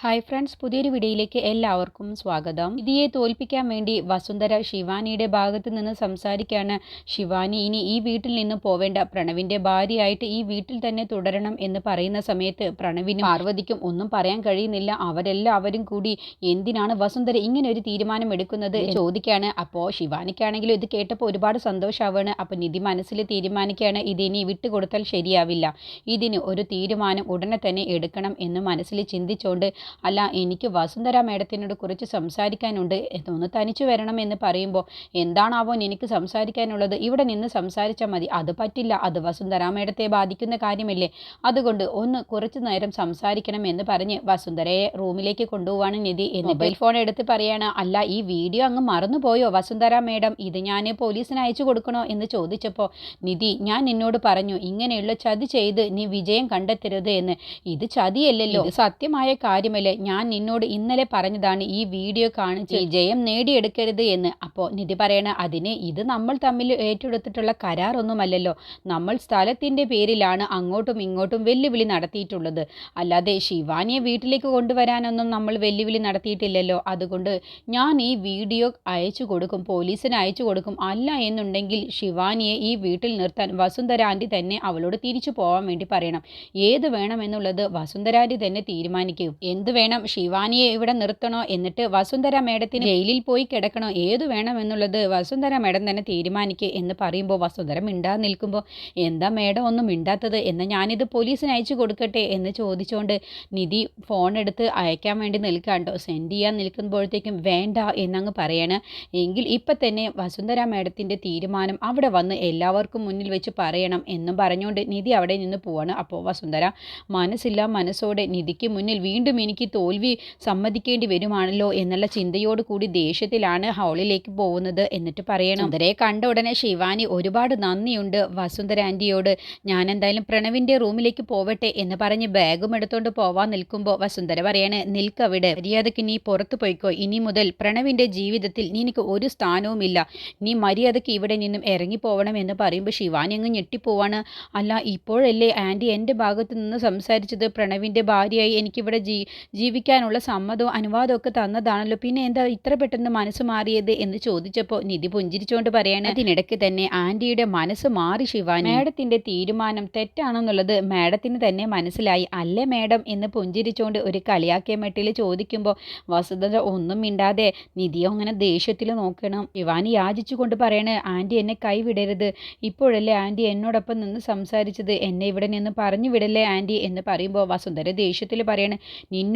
Hi friends പുതിയൊരു വീഡിയോയിലേക്ക് എല്ലാവർക്കും സ്വാഗതം. ഇതിയെ തോൽപ്പിക്കാൻ വേണ്ടി വസുന്ധര ശിവാനിയുടെ ഭാഗത്ത് നിന്ന് സംസാരിക്കുകയാണ് ശിവാനി. ഇനി ഈ വീട്ടിൽ നിന്ന് പോവേണ്ട. പ്രണവിന്റെ ഭാര്യയായിട്ട് ഈ വീട്ടിൽ തന്നെ തുടരണം എന്ന് പറയുന്ന സമയത്ത് പ്രണവിനും പാർവതിക്കും ഒന്നും പറയാൻ കഴിയുന്നില്ല. അവരെല്ലാവരും കൂടി എന്തിനാണ് വസുന്ധര ഇങ്ങനെ ഒരു തീരുമാനം എടുക്കുന്നത് ചോദിക്കുകയാണ് അപ്പോൾ ശിവാനിക്കാണെങ്കിലും ഇത് കേട്ടപ്പോൾ ഒരുപാട് സന്തോഷമാവാണ് അപ്പോൾ നിധി മനസ്സിൽ തീരുമാനിക്കുകയാണ് ഇതിനി വിട്ടുകൊടുത്താൽ ശരിയാവില്ല. ഇതിന് ഒരു തീരുമാനം ഉടനെ തന്നെ എടുക്കണം എന്ന് മനസ്സിൽ ചിന്തിച്ചുകൊണ്ട് അല്ല എനിക്ക് വസുന്ധര മേഡത്തിനോട് കുറിച്ച് സംസാരിക്കാനുണ്ട്. ഒന്ന് തനിച്ചു വരണമെന്ന് പറയുമ്പോൾ എന്താണാവോ എനിക്ക് സംസാരിക്കാനുള്ളത്? ഇവിടെ നിന്ന് സംസാരിച്ചാൽ മതി. അത് പറ്റില്ല. അത് വസുന്ധര മേഡത്തെ ബാധിക്കുന്ന കാര്യമല്ലേ? അതുകൊണ്ട് ഒന്ന് കുറച്ചു നേരം സംസാരിക്കണം എന്ന് പറഞ്ഞ് വസുന്ധരയെ റൂമിലേക്ക് കൊണ്ടുപോവാണ് നിധി. എന്ന് മൊബൈൽ ഫോൺ എടുത്ത് പറയാണ് അല്ല ഈ വീഡിയോ അങ്ങ് മറന്നുപോയോ വസുന്ധര മേഡം? ഇത് ഞാൻ പോലീസിന് അയച്ചു കൊടുക്കണോ? എന്ന് ചോദിച്ചപ്പോൾ നിധി ഞാൻ നിന്നോട് പറഞ്ഞു ഇങ്ങനെയുള്ള ചതി ചെയ്ത് നീ വിജയം കണ്ടെത്തരുത് എന്ന്. ഇത് ചതിയല്ലല്ലോ. സത്യമായ കാര്യമല്ലേ ഞാൻ നിന്നോട് ഇന്നലെ പറഞ്ഞതാണ് ഈ വീഡിയോ കാണിച്ച് ജയം നേടിയെടുക്കരുത് എന്ന്. അപ്പോൾ നിധി പറയണ അതിന് ഇത് നമ്മൾ തമ്മിൽ ഏറ്റെടുത്തിട്ടുള്ള കരാറൊന്നുമല്ലല്ലോ. നമ്മൾ സ്ഥലത്തിന്റെ പേരിലാണ് അങ്ങോട്ടും ഇങ്ങോട്ടും വെല്ലുവിളി നടത്തിയിട്ടുള്ളത്. അല്ലാതെ ശിവാനിയെ വീട്ടിലേക്ക് കൊണ്ടുവരാനൊന്നും നമ്മൾ വെല്ലുവിളി നടത്തിയിട്ടില്ലല്ലോ. അതുകൊണ്ട് ഞാൻ ഈ വീഡിയോ അയച്ചു കൊടുക്കും പോലീസിന് അയച്ചു കൊടുക്കും. അല്ല എന്നുണ്ടെങ്കിൽ ശിവാനിയെ ഈ വീട്ടിൽ നിർത്താൻ വസുന്ധര ആന്റി തന്നെ അവളോട് തിരിച്ചു പോകാൻ വേണ്ടി പറയണം. ഏത് വേണമെന്നുള്ളത് വസുന്ധരാന്റി തന്നെ തീരുമാനിക്കും. എന്ത് വേണം ശിവാനിയെ ഇവിടെ നിർത്തണോ എന്നിട്ട് വസുന്ധര മേഡത്തിന് ജയിലിൽ പോയി കിടക്കണോ ഏത് വേണമെന്നുള്ളത് വസുന്ധര മേഡം തന്നെ തീരുമാനിക്കുക എന്ന് പറയുമ്പോൾ വസുന്ധര മിണ്ടാ നിൽക്കുമ്പോൾ എന്താ മേഡം ഒന്നും മിണ്ടാത്തത്? എന്ന് ഞാനിത് പോലീസിന് അയച്ചു കൊടുക്കട്ടെ? എന്ന് ചോദിച്ചുകൊണ്ട് നിധി ഫോൺ എടുത്ത് അയക്കാൻ വേണ്ടി നിൽക്കാണ്ടോ സെൻഡ് ചെയ്യാൻ നിൽക്കുമ്പോഴത്തേക്കും വേണ്ട എന്നങ്ങ് പറയണം. എങ്കിൽ ഇപ്പം തന്നെ വസുന്ധര മേഡത്തിന്റെ തീരുമാനം അവിടെ വന്ന് എല്ലാവർക്കും മുന്നിൽ വെച്ച് പറയണം എന്നും പറഞ്ഞുകൊണ്ട് നിധി അവിടെ നിന്ന് പോവാണ്. അപ്പോൾ വസുന്ധര മനസ്സില്ല മനസ്സോടെ നിധിക്ക് മുന്നിൽ വീണ്ടും എനിക്ക് തോൽവി സമ്മതിക്കേണ്ടി വരുമാണല്ലോ എന്നുള്ള ചിന്തയോട് കൂടി ദേഷ്യത്തിലാണ് ഹാളിലേക്ക് പോകുന്നത് എന്നിട്ട് പറയണം. സുന്ദരയെ കണ്ട ഉടനെ ശിവാനി ഒരുപാട് നന്ദിയുണ്ട്. വസുന്ധര ആന്റിയോട് ഞാൻ എന്തായാലും പ്രണവിന്റെ റൂമിലേക്ക് പോവട്ടെ എന്ന് പറഞ്ഞ് ബാഗും എടുത്തുകൊണ്ട് പോവാൻ നിൽക്കുമ്പോൾ വസുന്ധര പറയണേ നിൽക്കവിടെ. മര്യാദയ്ക്ക് നീ പുറത്തു പോയിക്കോ. ഇനി മുതൽ പ്രണവിന്റെ ജീവിതത്തിൽ നിനക്ക് ഒരു സ്ഥാനവുമില്ല. നീ മര്യാദയ്ക്ക് ഇവിടെ നിന്നും ഇറങ്ങി പോവണം എന്ന് പറയുമ്പോൾ ശിവാനി അങ്ങ് ഞെട്ടിപ്പോവാണ്. അല്ല ഇപ്പോഴല്ലേ ആന്റി എന്റെ ഭാഗത്ത് നിന്ന് സംസാരിച്ചത്? പ്രണവിന്റെ ഭാര്യയായി എനിക്കിവിടെ ജീ ജീവിക്കാനുള്ള സമ്മതവും അനുവാദവും ഒക്കെ തന്നതാണല്ലോ. പിന്നെ എന്താ ഇത്ര പെട്ടെന്ന് മനസ്സ് മാറിയത് എന്ന് ചോദിച്ചപ്പോൾ നിധി പുഞ്ചിരിച്ചുകൊണ്ട് പറയാണ് അതിനിടയ്ക്ക് തന്നെ ആന്റിയുടെ മനസ്സ് മാറി ശിവാനി. മേഡത്തിന്റെ തീരുമാനം തെറ്റാണെന്നുള്ളത് മേഡത്തിന് തന്നെ മനസ്സിലായി. അല്ലേ മേഡം? എന്ന് പുഞ്ചിരിച്ചുകൊണ്ട് ഒരു കളിയാക്കിയ മെട്ടിൽ ചോദിക്കുമ്പോൾ വസുന്ധര ഒന്നും മിണ്ടാതെ നിധിയോ അങ്ങനെ ദേഷ്യത്തിൽ നോക്കണം. ശിവാനി യാചിച്ചുകൊണ്ട് പറയണേ ആന്റി എന്നെ കൈവിടരുത്. ഇപ്പോഴല്ലേ ആന്റി എന്നോടൊപ്പം നിന്ന് സംസാരിച്ചത്? എന്നെ ഇവിടെ നിന്ന് പറഞ്ഞു വിടല്ലേ ആന്റി എന്ന് പറയുമ്പോൾ വസുന്ധര ദേഷ്യത്തിൽ പറയണേ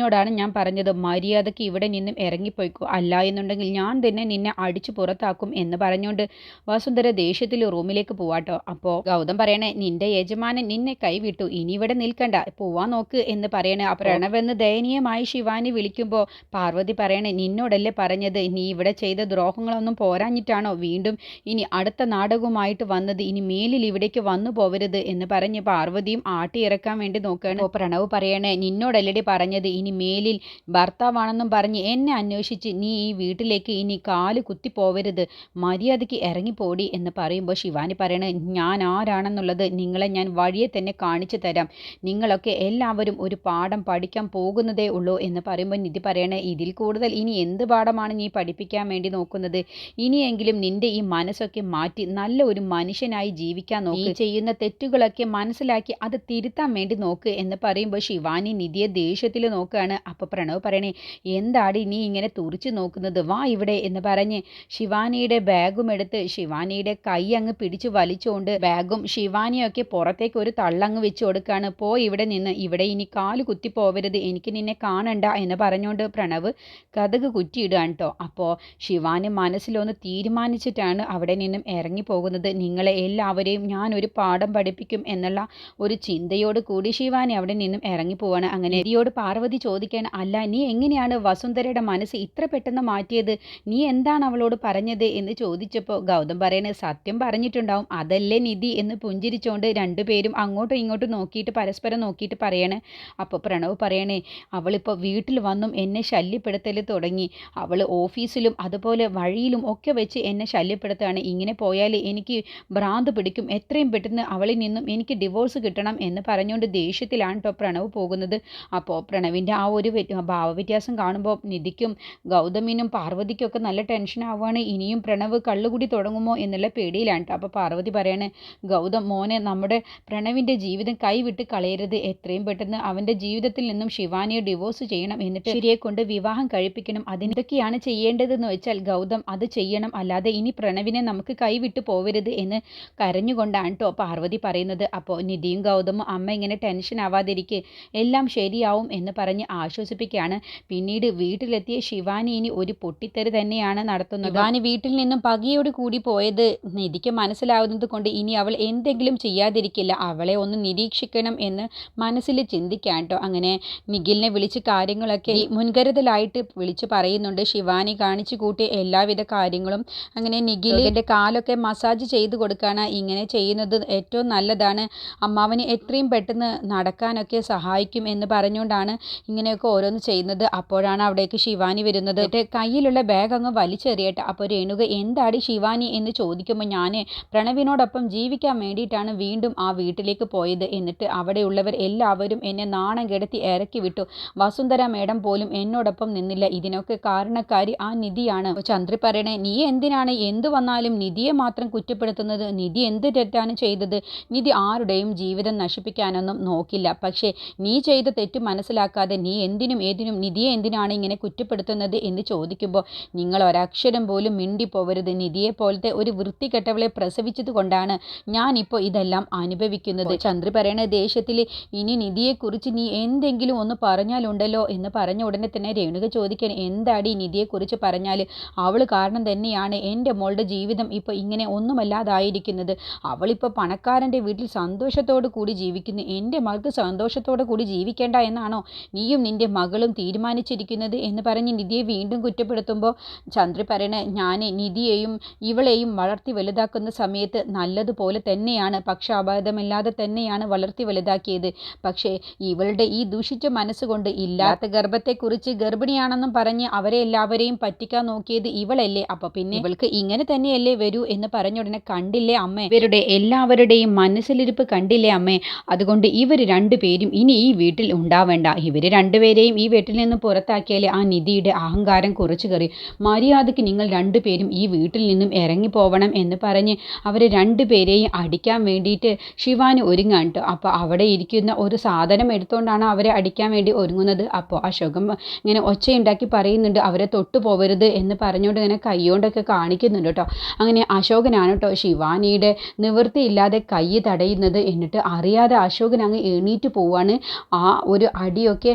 നിന്നോടാണ് ഞാൻ പറഞ്ഞത്. മര്യാദയ്ക്ക് ഇവിടെ നിന്നും ഇറങ്ങിപ്പോയിക്കോ. അല്ല എന്നുണ്ടെങ്കിൽ ഞാൻ തന്നെ നിന്നെ അടിച്ചു പുറത്താക്കും എന്ന് പറഞ്ഞുകൊണ്ട് വസുന്ധര ദേഷ്യത്തിൽ റൂമിലേക്ക് പോവാട്ടോ. അപ്പോൾ ഗൗതം പറയണേ നിന്റെ യജമാനൻ നിന്നെ കൈവിട്ടു. ഇനി ഇവിടെ നിൽക്കണ്ട. പോവാൻ നോക്ക് എന്ന് പറയണേ. ആ പ്രണവെന്ന് ദയനീയമായി ശിവാനി വിളിക്കുമ്പോൾ പാർവതി പറയണേ നിന്നോടല്ലേ പറഞ്ഞത്? നീ ഇവിടെ ചെയ്ത ദ്രോഹങ്ങളൊന്നും പോരാഞ്ഞിട്ടാണോ? വീണ്ടും ഇനി അടുത്ത നാടകവുമായിട്ട് വന്നത് ഇനി മേലിൽ ഇവിടേക്ക് വന്നു പോവരുത് എന്ന് പറഞ്ഞ് പാർവതിയും ആട്ടി ഇറക്കാൻ വേണ്ടി നോക്കുകയാണ് അപ്പോൾ പ്രണവ് പറയണേ നിന്നോടല്ലടി പറഞ്ഞത്? ഇനി മേലിൽ ഭർത്താവാണെന്നും പറഞ്ഞ് എന്നെ അന്വേഷിച്ച് നീ ഈ വീട്ടിലേക്ക് ഇനി കാൽ കുത്തിപ്പോവരുത് മര്യാദയ്ക്ക് ഇറങ്ങിപ്പോടി എന്ന് പറയുമ്പോൾ ശിവാനി പറയണ ഞാൻ ആരാണെന്നുള്ളത് നിങ്ങളെ ഞാൻ വഴിയെ തന്നെ കാണിച്ചു തരാം. നിങ്ങളൊക്കെ എല്ലാവരും ഒരു പാഠം പഠിക്കാൻ പോകുന്നതേ ഉള്ളൂ എന്ന് പറയുമ്പോൾ നിധി പറയണേ ഇതിൽ കൂടുതൽ ഇനി എന്ത് പാഠമാണ് നീ പഠിപ്പിക്കാൻ വേണ്ടി നോക്കുന്നത്? ഇനിയെങ്കിലും നിന്റെ ഈ മനസ്സൊക്കെ മാറ്റി നല്ല ഒരു മനുഷ്യനായി ജീവിക്കാൻ നോക്കി. ചെയ്യുന്ന തെറ്റുകളൊക്കെ മനസ്സിലാക്കി അത് തിരുത്താൻ വേണ്ടി നോക്ക് എന്ന് പറയുമ്പോൾ ശിവാനി നിധിയെ ദേഷ്യത്തിൽ നോക്കുകയാണ് അപ്പോൾ പ്രണവ് പറയണേ എന്താടി നീ ഇങ്ങനെ തുറിച്ച് നോക്കുന്നത്? വാ ഇവിടെ എന്ന് പറഞ്ഞ് ശിവാനിയുടെ ബാഗും എടുത്ത് ശിവാനിയുടെ കൈ അങ്ങ് പിടിച്ചു വലിച്ചുകൊണ്ട് ബാഗും ശിവാനിയൊക്കെ പുറത്തേക്ക് ഒരു തള്ളങ്ങ് വെച്ച് കൊടുക്കുകയാണ് പോ ഇവിടെ നിന്ന് ഇവിടെ ഇനി കാൽ കുത്തി പോവരുത് എനിക്ക് നിന്നെ കാണണ്ട എന്ന് പറഞ്ഞുകൊണ്ട് പ്രണവ് കഥക് കുറ്റിയിടുകയാണ് കേട്ടോ. അപ്പോൾ ശിവാനി മനസ്സിലൊന്ന് തീരുമാനിച്ചിട്ടാണ് അവിടെ നിന്നും ഇറങ്ങി പോകുന്നത്. നിങ്ങളെ എല്ലാവരെയും ഞാൻ ഒരു പാഠം പഠിപ്പിക്കും എന്നുള്ള ഒരു ചിന്തയോട് കൂടി ശിവാനി അവിടെ നിന്നും ഇറങ്ങി പോവാണ്. അങ്ങനെ ഇതിയോട് പാർവതി ചോദിക്കുകയാണ് അല്ല നീ എങ്ങനെയാണ് വസുന്ധരയുടെ മനസ്സ് ഇത്ര പെട്ടെന്ന് മാറ്റിയത്? നീ എന്താണ് അവളോട് പറഞ്ഞത്? എന്ന് ചോദിച്ചപ്പോൾ ഗൗതം പറയണ സത്യം പറഞ്ഞിട്ടുണ്ടാവും. അതല്ലേ നിധി? എന്ന് പുഞ്ചിരിച്ചുകൊണ്ട് രണ്ടുപേരും അങ്ങോട്ടും ഇങ്ങോട്ടും നോക്കിയിട്ട് പരസ്പരം നോക്കിയിട്ട് പറയണേ. അപ്പോൾ പ്രണവ് പറയണേ അവളിപ്പോൾ വീട്ടിൽ വന്നും എന്നെ ശല്യപ്പെടുത്തൽ തുടങ്ങി. അവൾ ഓഫീസിലും അതുപോലെ വഴിയിലും ഒക്കെ വെച്ച് എന്നെ ശല്യപ്പെടുത്തുകയാണ്. ഇങ്ങനെ പോയാൽ എനിക്ക് ഭ്രാന്ത് പിടിക്കും. എത്രയും പെട്ടെന്ന് അവളിൽ നിന്നും എനിക്ക് ഡിവോഴ്സ് കിട്ടണം എന്ന് പറഞ്ഞുകൊണ്ട് ദേഷ്യത്തിലാണ് കേട്ടോ പ്രണവ് പോകുന്നത്. അപ്പോൾ പ്രണവിന്റെ നിധിയുടെ ആ ഒരു ഭാവവ്യത്യാസം കാണുമ്പോൾ നിധിക്കും ഗൗതമിനും പാർവതിക്കൊക്കെ നല്ല ടെൻഷൻ ആവുകയാണ്. ഇനിയും പ്രണവ് കള്ളുകൂടി തുടങ്ങുമോ എന്നുള്ള പേടിയിലാണ് കേട്ടോ. അപ്പോൾ പാർവതി പറയാണ് ഗൗതം മോനെ നമ്മുടെ പ്രണവിന്റെ ജീവിതം കൈവിട്ട് കളയരുത്. എത്രയും പെട്ടെന്ന് അവന്റെ ജീവിതത്തിൽ നിന്നും ശിവാനിയെ ഡിവോഴ്സ് ചെയ്യണം എന്നിട്ട് ശരിയെ കൊണ്ട് വിവാഹം കഴിപ്പിക്കണം. അതിനൊക്കെയാണ് ചെയ്യേണ്ടതെന്ന് വെച്ചാൽ ഗൗതം അത് ചെയ്യണം. അല്ലാതെ ഇനി പ്രണവിനെ നമുക്ക് കൈവിട്ട് പോവരുത് എന്ന് കരഞ്ഞുകൊണ്ടാണ് കേട്ടോ പാർവതി പറയുന്നത്. അപ്പോൾ നിധിയും ഗൗതമും അമ്മ ഇങ്ങനെ ടെൻഷൻ ആവാതിരിക്കെ എല്ലാം ശരിയാവും എന്ന് പറഞ്ഞ് ആശ്വസിപ്പിക്കുകയാണ്. പിന്നീട് വീട്ടിലെത്തിയ ശിവാനി ഇനി ഒരു പൊട്ടിത്തെറി തന്നെയാണ് നടത്തുന്നത്. ശിവാനി വീട്ടിൽ നിന്നും പകയോട് കൂടി പോയത് നിധിക്ക് മനസ്സിലാവുന്നത് കൊണ്ട് ഇനി അവൾ എന്തെങ്കിലും ചെയ്യാതിരിക്കില്ല. അവളെ ഒന്ന് നിരീക്ഷിക്കണം എന്ന് മനസ്സിൽ ചിന്തിക്കാൻ കേട്ടോ. അങ്ങനെ നിഖിലിനെ വിളിച്ച് കാര്യങ്ങളൊക്കെ മുൻകരുതലായിട്ട് വിളിച്ച് പറയുന്നുണ്ട്. ശിവാനി കാണിച്ചു കൂട്ടിയ എല്ലാവിധ കാര്യങ്ങളും അങ്ങനെ നിഖിലിന്റെ കാലൊക്കെ മസാജ് ചെയ്ത് കൊടുക്കുകയാണ്. ഇങ്ങനെ ചെയ്യുന്നത് ഏറ്റവും നല്ലതാണ്. അമ്മാവന് എത്രയും പെട്ടെന്ന് നടക്കാനൊക്കെ സഹായിക്കും എന്ന് പറഞ്ഞുകൊണ്ടാണ് ഇങ്ങനെയൊക്കെ ഓരോന്ന് ചെയ്യുന്നത്. അപ്പോഴാണ് അവിടേക്ക് ശിവാനി വരുന്നത്. കയ്യിലുള്ള ബാഗ് അങ്ങ് വലിച്ചെറിയട്ടെ. അപ്പോൾ രേണുക എന്താടി ശിവാനി? എന്ന് ചോദിക്കുമ്പോൾ ഞാൻ പ്രണവിനോടൊപ്പം ജീവിക്കാൻ വേണ്ടിയിട്ടാണ് വീണ്ടും ആ വീട്ടിലേക്ക് പോയത്. എന്നിട്ട് അവിടെയുള്ളവർ എല്ലാവരും എന്നെ നാണം കെടുത്തി ഇറക്കി വിട്ടു. വസുന്ധര മേഡം പോലും എന്നോടൊപ്പം നിന്നില്ല. ഇതിനൊക്കെ കാരണക്കാരി ആ നിധിയാണ്. ചന്ദ്രി പറയണേ നീ എന്തിനാണ്? എന്തു വന്നാലും നിധിയെ മാത്രം കുറ്റപ്പെടുത്തുന്നത്? നിധി എന്ത് തെറ്റാണ് ചെയ്തത്? നിധി ആരുടെയും ജീവിതം നശിപ്പിക്കാനൊന്നും നോക്കില്ല. പക്ഷേ നീ ചെയ്ത തെറ്റ് മനസ്സിലാക്കാതെ നീ എന്തിനും ഏതിനും നിധിയെ എന്തിനാണ് ഇങ്ങനെ കുറ്റപ്പെടുത്തുന്നത് എന്ന് ചോദിക്കുമ്പോൾ നിങ്ങൾ ഒരക്ഷരം പോലും മിണ്ടിപ്പോവരുത്. നിധിയെ പോലത്തെ ഒരു വൃത്തികെട്ടവളെ പ്രസവിച്ചത് കൊണ്ടാണ് ഞാനിപ്പോൾ ഇതെല്ലാം അനുഭവിക്കുന്നത്. ചന്ദ്രി പറയണ ദേഷ്യത്തിൽ ഇനി നിധിയെക്കുറിച്ച് നീ എന്തെങ്കിലും ഒന്ന് പറഞ്ഞാലുണ്ടല്ലോ എന്ന് പറഞ്ഞ ഉടനെ തന്നെ രേണുക ചോദിക്കാൻ എന്താടി നിധിയെക്കുറിച്ച് പറഞ്ഞാൽ? അവൾ കാരണം തന്നെയാണ് എന്റെ മോളുടെ ജീവിതം ഇപ്പോൾ ഇങ്ങനെ ഒന്നുമല്ലാതായിരിക്കുന്നത്. അവളിപ്പോൾ പണക്കാരന്റെ വീട്ടിൽ സന്തോഷത്തോടു കൂടി ജീവിക്കുന്നു. എന്റെ മകൾക്ക് സന്തോഷത്തോടു കൂടി ജീവിക്കേണ്ട എന്നാണോ? നീയും നിന്റെ മകളും തീരുമാനിച്ചിരിക്കുന്നത് എന്ന് പറഞ്ഞ് നിധിയെ വീണ്ടും കുറ്റപ്പെടുത്തുമ്പോൾ ചന്ദ്രി പറയണ ഞാൻ നിധിയെയും ഇവളെയും വളർത്തി വലുതാക്കുന്ന സമയത്ത് നല്ലതുപോലെ തന്നെയാണ് പക്ഷാപാതമില്ലാതെ തന്നെയാണ് വളർത്തി വലുതാക്കിയത്. പക്ഷേ ഇവളുടെ ഈ ദൂഷിച്ച മനസ്സുകൊണ്ട് ഇല്ലാത്ത ഗർഭത്തെക്കുറിച്ച് ഗർഭിണിയാണെന്നും പറഞ്ഞ് അവരെ എല്ലാവരെയും പറ്റിക്കാൻ നോക്കിയത് ഇവളല്ലേ. അപ്പൊ പിന്നെ ഇവൾക്ക് ഇങ്ങനെ തന്നെയല്ലേ വരൂ എന്ന് പറഞ്ഞ ഉടനെ കണ്ടില്ലേ അമ്മേ? ഇവരുടെ എല്ലാവരുടെയും മനസ്സിലിരിപ്പ് കണ്ടില്ലേ അമ്മേ? അതുകൊണ്ട് ഇവർ രണ്ടുപേരും ഇനി ഈ വീട്ടിൽ ഉണ്ടാവേണ്ട. ഇവർ രണ്ടുപേരെയും ഈ വീട്ടിൽ നിന്ന് പുറത്താക്കിയാലേ ആ നിധിയുടെ അഹങ്കാരം കുറച്ചു കയറി. മര്യാദയ്ക്ക് നിങ്ങൾ രണ്ടുപേരും ഈ വീട്ടിൽ നിന്നും ഇറങ്ങിപ്പോവണം എന്ന് പറഞ്ഞ് അവർ രണ്ടുപേരെയും അടിക്കാൻ വേണ്ടിയിട്ട് ശിവാന് ഒരുങ്ങാൻ കേട്ടോ. അപ്പോൾ അവിടെ ഇരിക്കുന്ന ഒരു സാധനം എടുത്തുകൊണ്ടാണ് അവരെ അടിക്കാൻ വേണ്ടി ഒരുങ്ങുന്നത്. അപ്പോൾ അശോകം ഇങ്ങനെ ഒച്ചയുണ്ടാക്കി പറയുന്നുണ്ട് അവരെ തൊട്ടു പോവരുത് എന്ന് പറഞ്ഞുകൊണ്ട് ഇങ്ങനെ കൈയോണ്ടൊക്കെ കാണിക്കുന്നുണ്ട് കേട്ടോ. അങ്ങനെ അശോകനാണ് കേട്ടോ ശിവാനിയുടെ നിവൃത്തിയില്ലാതെ കൈ തടയുന്നത്. എന്നിട്ട് അറിയാതെ അശോകൻ അങ്ങ് എണീറ്റ് പോവാണ്. ആ ഒരു അടിയൊക്കെ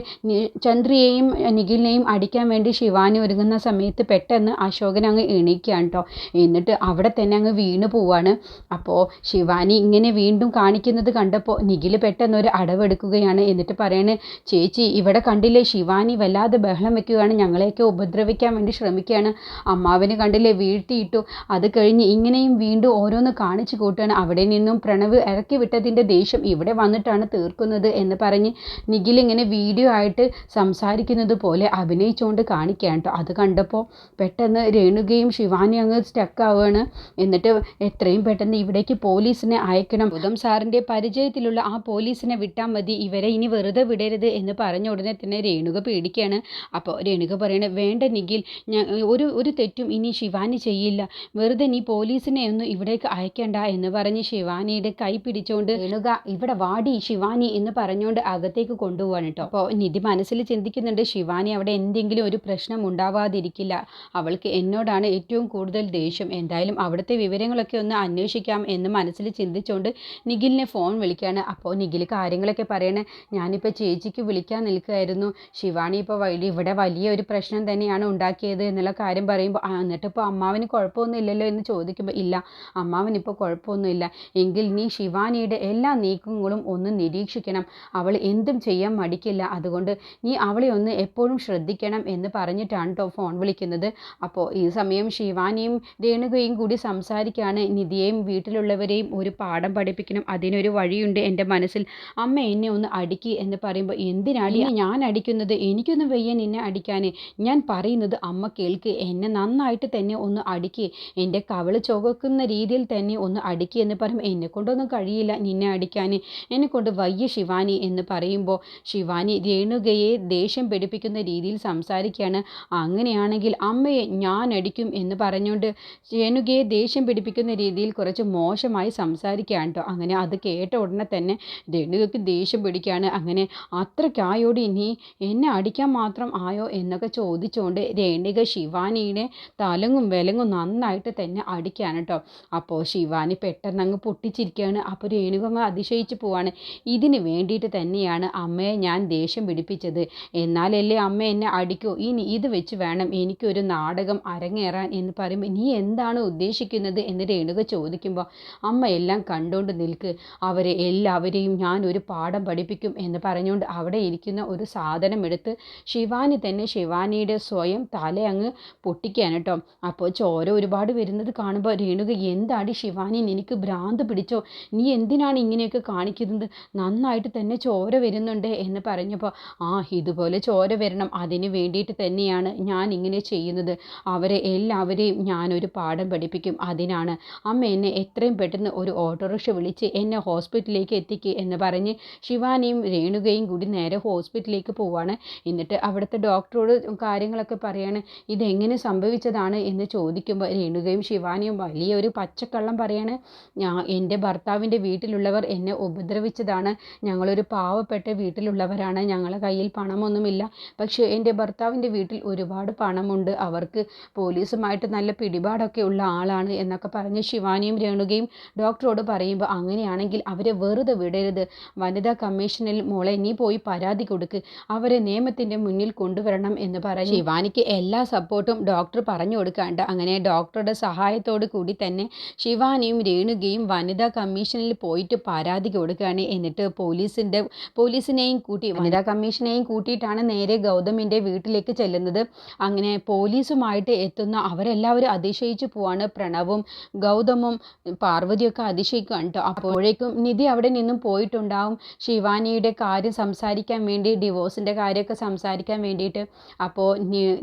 ചന്ദ്രിയെയും നിഖിലിനെയും അടിക്കാൻ വേണ്ടി ശിവാനി ഒരുങ്ങുന്ന സമയത്ത് പെട്ടെന്ന് അശോകൻ അങ്ങ് എണീക്കുകയാണ് കേട്ടോ എന്നിട്ട് അവിടെ തന്നെ അങ്ങ് വീണ് പോവാണ്. അപ്പോൾ ശിവാനി ഇങ്ങനെ വീണ്ടും കാണിക്കുന്നത് കണ്ടപ്പോൾ നിഖിൽ പെട്ടെന്ന് ഒരു അടവെടുക്കുകയാണ്. എന്നിട്ട് പറയണ് ചേച്ചി ഇവിടെ കണ്ടില്ലേ ശിവാനി വല്ലാതെ ബഹളം വെക്കുകയാണ്. ഞങ്ങളെയൊക്കെ ഉപദ്രവിക്കാൻ വേണ്ടി ശ്രമിക്കുകയാണ്. അമ്മാവിനെ കണ്ടില്ലേ വീഴ്ത്തിയിട്ടു. അത് കഴിഞ്ഞ് ഇങ്ങനെയും വീണ്ടും ഓരോന്ന് കാണിച്ചു കൂട്ടുകയാണ്. അവിടെ നിന്നും പ്രണവ് ഇറക്കി വിട്ടതിന്റെ ദേഷ്യം ഇവിടെ വന്നിട്ടാണ് തീർക്കുന്നത് എന്ന് പറഞ്ഞ് നിഖിൽ ഇങ്ങനെ വീഡിയോ ആയിട്ട് സംസാരിക്കുന്നത് പോലെ അഭിനയിച്ചുകൊണ്ട് കാണിക്കുകയാണ് കേട്ടോ അത് കണ്ടപ്പോൾ പെട്ടെന്ന് രേണുകയും ശിവാനി അങ്ങ് സ്റ്റക്ക് ആവുകയാണ് എന്നിട്ട് എത്രയും പെട്ടെന്ന് ഇവിടേക്ക് പോലീസിനെ അയക്കണം. ഗൗതം സാറിന്റെ പരിചയത്തിലുള്ള ആ പോലീസിനെ വിട്ടാൽ മതി. ഇവരെ ഇനി വെറുതെ വിടരുത് എന്ന് പറഞ്ഞ ഉടനെ തന്നെ രേണുക പേടിക്കുകയാണ് അപ്പോൾ രേണുക പറയണേ വേണ്ട നിഖിൽ ഞാൻ ഒരു ഒരു തെറ്റും ഇനി ശിവാനി ചെയ്യില്ല. വെറുതെ നീ പോലീസിനെ ഒന്നും ഇവിടേക്ക് അയക്കണ്ട എന്ന് പറഞ്ഞ് ശിവാനിയുടെ കൈ പിടിച്ചുകൊണ്ട് രേണുക ഇവിടെ വാടി ശിവാനി എന്ന് പറഞ്ഞുകൊണ്ട് അകത്തേക്ക് കൊണ്ടുപോവാണ് കേട്ടോ അപ്പോൾ നിധി മനസ്സിൽ ചിന്തിക്കുന്നുണ്ട് ശിവാനി അവിടെ എന്തെങ്കിലും ഒരു പ്രശ്നം ഉണ്ടാവാതിരിക്കില്ല. അവൾക്ക് എന്നോടാണ് ഏറ്റവും കൂടുതൽ ദേഷ്യം. എന്തായാലും അവിടുത്തെ വിവരങ്ങളൊക്കെ ഒന്ന് അന്വേഷിക്കാം എന്ന് മനസ്സിൽ ചിന്തിച്ചുകൊണ്ട് നിഖിലിനെ ഫോൺ വിളിക്കുകയാണ്. അപ്പോൾ നിഖിൽ കാര്യങ്ങളൊക്കെ പറയണേ. ഞാനിപ്പോൾ ചേച്ചിക്ക് വിളിക്കാൻ നിൽക്കുകയായിരുന്നു. ശിവാനി ഇപ്പോൾ ഇവിടെ വലിയ ഒരു പ്രശ്നം തന്നെയാണ് ഉണ്ടാക്കിയത് എന്നുള്ള കാര്യം പറയുമ്പോൾ എന്നിട്ട് എന്നിട്ടിപ്പോൾ അമ്മാവിന് കുഴപ്പമൊന്നും ഇല്ലല്ലോ എന്ന് ചോദിക്കുമ്പോൾ ഇല്ല അമ്മാവനിപ്പോൾ കുഴപ്പമൊന്നുമില്ല എങ്കിൽ നീ ശിവാനിയുടെ എല്ലാ നീക്കങ്ങളും ഒന്ന് നിരീക്ഷിക്കണം. അവൾ എന്തും ചെയ്യാൻ മടിക്കില്ല. അതുകൊണ്ട് നീ അവളെ ഒന്ന് എപ്പോഴും ശ്രദ്ധിക്കണം എന്ന് പറഞ്ഞിട്ടാണ് കേട്ടോ ഫോൺ വിളിക്കുന്നത്. അപ്പോൾ ഈ സമയം ശിവാനിയും രേണുകയും കൂടി സംസാരിക്കുകയാണ്. നിധിയെയും വീട്ടിലുള്ളവരെയും ഒരു പാഠം പഠിപ്പിക്കണം. അതിനൊരു വഴിയുണ്ട് എന്റെ മനസ്സിൽ. അമ്മ എന്നെ ഒന്ന് അടിക്കി എന്ന് പറയുമ്പോൾ എന്തിനാണ് ഞാൻ അടിക്കുന്നത്? എനിക്കൊന്നും വയ്യ നിന്നെ അടിക്കാൻ ഞാൻ പറയുന്നത് അമ്മ കേൾക്ക്. എന്നെ നന്നായിട്ട് തന്നെ ഒന്ന് അടിക്കി. എന്റെ കവൾ ചുവക്കുന്ന രീതിയിൽ തന്നെ ഒന്ന് അടിക്കി എന്ന് പറയുമ്പോൾ എന്നെ കൊണ്ടൊന്നും കഴിയില്ല നിന്നെ അടിക്കാൻ എന്നെ കൊണ്ട് വയ്യ ശിവാനി എന്ന് പറയുമ്പോൾ ശിവാനി രേണു രേണുകയെ ദേഷ്യം പിടിപ്പിക്കുന്ന രീതിയിൽ സംസാരിക്കുകയാണ്. അങ്ങനെയാണെങ്കിൽ അമ്മയെ ഞാൻ അടിക്കും എന്ന് പറഞ്ഞുകൊണ്ട് രേണുകയെ ദേഷ്യം പിടിപ്പിക്കുന്ന രീതിയിൽ കുറച്ച് മോശമായി സംസാരിക്കുകയാണ് കേട്ടോ അങ്ങനെ അത് കേട്ട ഉടനെ തന്നെ രേണുകയ്ക്ക് ദേഷ്യം പിടിക്കുകയാണ്. അങ്ങനെ അത്രയ്ക്കായോട് ഇനി എന്നെ അടിക്കാൻ മാത്രം ആയോ എന്നൊക്കെ ചോദിച്ചുകൊണ്ട് രേണുക ശിവാനിയുടെ തലങ്ങും വിലങ്ങും നന്നായിട്ട് തന്നെ അടിക്കുകയാണ് കേട്ടോ അപ്പോൾ ശിവാനി പെട്ടെന്ന് അങ്ങ് പൊട്ടിച്ചിരിക്കുകയാണ്. അപ്പോൾ രേണുക അങ്ങ് അതിശയിച്ച് പോവാണ്. ഇതിന് വേണ്ടിയിട്ട് തന്നെയാണ് അമ്മയെ ഞാൻ ദേഷ്യം പിടിപ്പിച്ചത്. എന്നാലല്ലേ അമ്മ എന്നെ അടിക്കൂ. ഇനി ഇത് വെച്ച് വേണം എനിക്കൊരു നാടകം അരങ്ങേറാൻ എന്ന് പറയുമ്പോൾ നീ എന്താണ് ഉദ്ദേശിക്കുന്നത് എന്ന് രേണുക ചോദിക്കുമ്പോൾ അമ്മ എല്ലാം കണ്ടുകൊണ്ട് നിൽക്ക്. അവരെ എല്ലാവരെയും ഞാൻ ഒരു പാഠം പഠിപ്പിക്കും എന്ന് പറഞ്ഞുകൊണ്ട് അവിടെ ഇരിക്കുന്ന ഒരു സാധനം എടുത്ത് ശിവാനി തന്നെ ശിവാനിയുടെ സ്വയം തല അങ്ങ് പൊട്ടിക്കാൻ കേട്ടോ. അപ്പോൾ ചോര ഒരുപാട് വരുന്നത് കാണുമ്പോൾ രേണുക എന്താടി ശിവാനി നിനക്ക് ഭ്രാന്ത് പിടിച്ചോ? നീ എന്തിനാണ് ഇങ്ങനെയൊക്കെ കാണിക്കുന്നത്? നന്നായിട്ട് തന്നെ ചോര വരുന്നുണ്ട് എന്ന് പറഞ്ഞപ്പോൾ ആ ഇതുപോലെ ചോര വരണം. അതിന് വേണ്ടിയിട്ട് തന്നെയാണ് ഞാൻ ഇങ്ങനെ ചെയ്യുന്നത്. അവരെ എല്ലാവരെയും ഞാനൊരു പാഠം പഠിപ്പിക്കും. അതിനാണ് അമ്മ എന്നെ എത്രയും പെട്ടെന്ന് ഒരു ഓട്ടോറിക്ഷ വിളിച്ച് എന്നെ ഹോസ്പിറ്റലിലേക്ക് എത്തിക്കുക എന്ന് പറഞ്ഞ് ശിവാനിയും രേണുകയും കൂടി നേരെ ഹോസ്പിറ്റലിലേക്ക് പോവാണ്. എന്നിട്ട് അവിടുത്തെ ഡോക്ടറോട് കാര്യങ്ങളൊക്കെ പറയാണ് ഇതെങ്ങനെ സംഭവിച്ചതാണ്? എന്ന് ചോദിക്കുമ്പോൾ രേണുകയും ശിവാനിയും വലിയൊരു പച്ചക്കള്ളം പറയാണ് ഞാൻ എന്റെ ഭർത്താവിന്റെ വീട്ടിലുള്ളവർ എന്നെ ഉപദ്രവിച്ചതാണ്. ഞങ്ങളൊരു പാവപ്പെട്ട വീട്ടിലുള്ളവരാണ്. ഞങ്ങളെ കയ്യിൽ പണമൊന്നുമില്ല. പക്ഷേ എന്റെ ഭർത്താവിന്റെ വീട്ടിൽ ഒരുപാട് പണമുണ്ട്. അവർക്ക് പോലീസുമായിട്ട് നല്ല പിടിപാടൊക്കെ ഉള്ള ആളാണ് എന്നൊക്കെ പറഞ്ഞ് ശിവാനിയും രേണുകയും ഡോക്ടറോട് പറയുമ്പോൾ അങ്ങനെയാണെങ്കിൽ അവരെ വെറുതെ വിടരുത്. വനിതാ കമ്മീഷനിൽ മോളെ നീ പോയി പരാതി കൊടുക്ക്. അവരെ നിയമത്തിന്റെ മുന്നിൽ കൊണ്ടുവരണം എന്ന് പറഞ്ഞ് ശിവാനിക്ക് എല്ലാ സപ്പോർട്ടും ഡോക്ടർ പറഞ്ഞു കൊടുക്കാണ്ട് അങ്ങനെ ഡോക്ടറുടെ സഹായത്തോട് കൂടി തന്നെ ശിവാനിയും രേണുകയും വനിതാ കമ്മീഷനിൽ പോയിട്ട് പരാതി കൊടുക്കുകയാണ് എന്നിട്ട് പോലീസിന്റെ പോലീസിനെയും കൂട്ടി വനിതാ കമ്മീഷനെയും കൂട്ടിയിട്ടാണ് നേരെ ഗൗതമിന്റെ വീട്ടിലേക്ക് ചെല്ലുന്നത്. അങ്ങനെ പോലീസുമായിട്ട് എത്തുന്ന അവരെല്ലാവരും അതിശയിച്ചു പോവാണ് പ്രണവും ഗൗതമും പാർവതിയൊക്കെ അതിശയിക്കുകയാണ് കേട്ടോ അപ്പോഴേക്കും നിധി അവിടെ നിന്നും പോയിട്ടുണ്ടാവും. ശിവാനിയുടെ കാര്യം സംസാരിക്കാൻ വേണ്ടി ഡിവോഴ്സിന്റെ കാര്യമൊക്കെ സംസാരിക്കാൻ വേണ്ടിയിട്ട്. അപ്പോൾ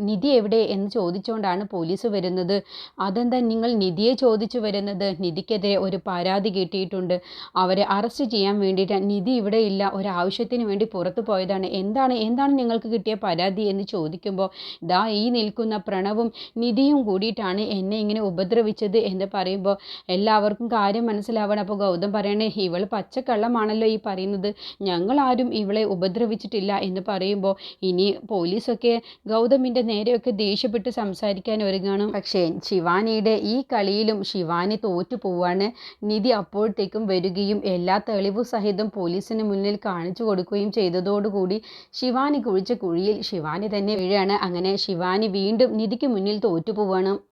നിധി എവിടെ എന്ന് ചോദിച്ചുകൊണ്ടാണ് പോലീസ് വരുന്നത്. അതെന്താ നിങ്ങൾ നിധിയെ ചോദിച്ചു വരുന്നത്? നിധിക്കെതിരെ ഒരു പരാതി കിട്ടിയിട്ടുണ്ട്. അവരെ അറസ്റ്റ് ചെയ്യാൻ വേണ്ടിയിട്ട് നിധി ഇവിടെ ഇല്ല. ഒരാവശ്യത്തിന് വേണ്ടി പുറത്തു പോയതാണ് എന്താണ്? എന്താണ്? നിങ്ങൾക്ക് കിട്ടിയ പരാതി എന്ന് ചോദിക്കുമ്പോൾ ദാ ഈ നിൽക്കുന്ന പ്രണവും നിധിയും കൂടിയിട്ടാണ് എന്നെ ഇങ്ങനെ ഉപദ്രവിച്ചത് എന്ന് പറയുമ്പോൾ എല്ലാവർക്കും കാര്യം മനസ്സിലാവണം അപ്പോൾ ഗൗതം പറയണേ ഇവൾ പച്ചക്കള്ളമാണല്ലോ ഈ പറയുന്നത്. ഞങ്ങളാരും ഇവളെ ഉപദ്രവിച്ചിട്ടില്ല എന്ന് പറയുമ്പോൾ ഇനി പോലീസൊക്കെ ഗൗതമിന്റെ നേരെയൊക്കെ ദേഷ്യപ്പെട്ട് സംസാരിക്കാൻ ഒരുങ്ങണം. പക്ഷേ ശിവാനിയുടെ ഈ കളിയിലും ശിവാനി തോറ്റു പോവാണ്. നിധി അപ്പോഴത്തേക്കും വരികയും എല്ലാ തെളിവു സഹിതം പോലീസിന് മുന്നിൽ കാണിച്ചു കൊടുക്കുകയും ചെയ്തതോടുകൂടി ശിവാനി കുഴിച്ച കുഴിയിൽ ശിവാനി തന്നെ വീഴാണ്. അങ്ങനെ ശിവാനി വീണ്ടും നിധിക്ക് മുന്നിൽ തോറ്റു പോവാണ്